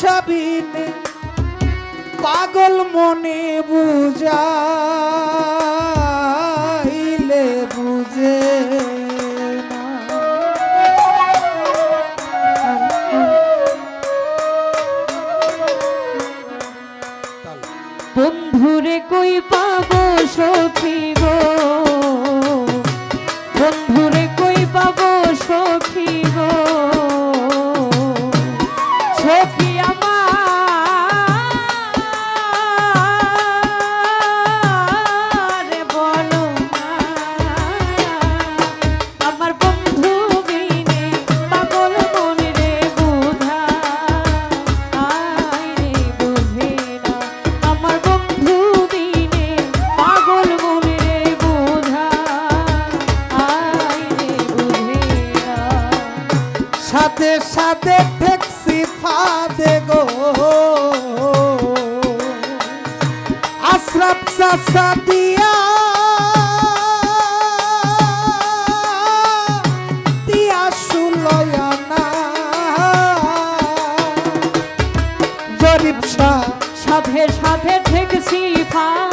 সাবিনে পাগল মনে বুঝাইলে বুঝে বন্ধুরে কই পাবো সখী ফাঁদে ঠেকছি ফাঁদে গো। আশ্রাপ দিয়া দিয়া না। জরিপ ঠেকছি ফা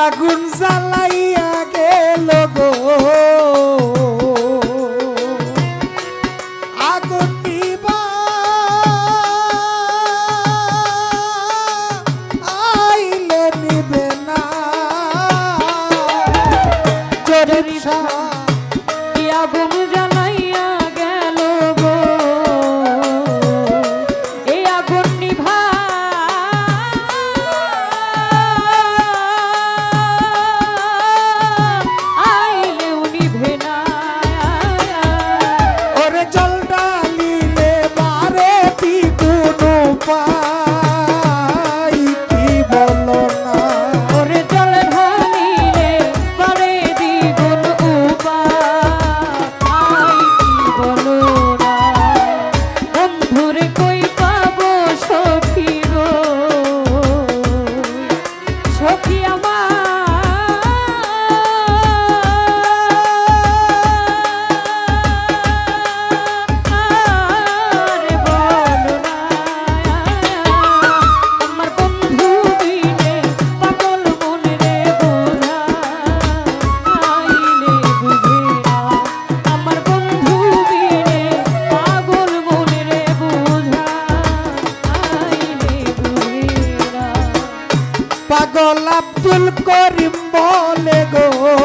আগুন জ্বালাইয়া चुल को रिम्बो ले गो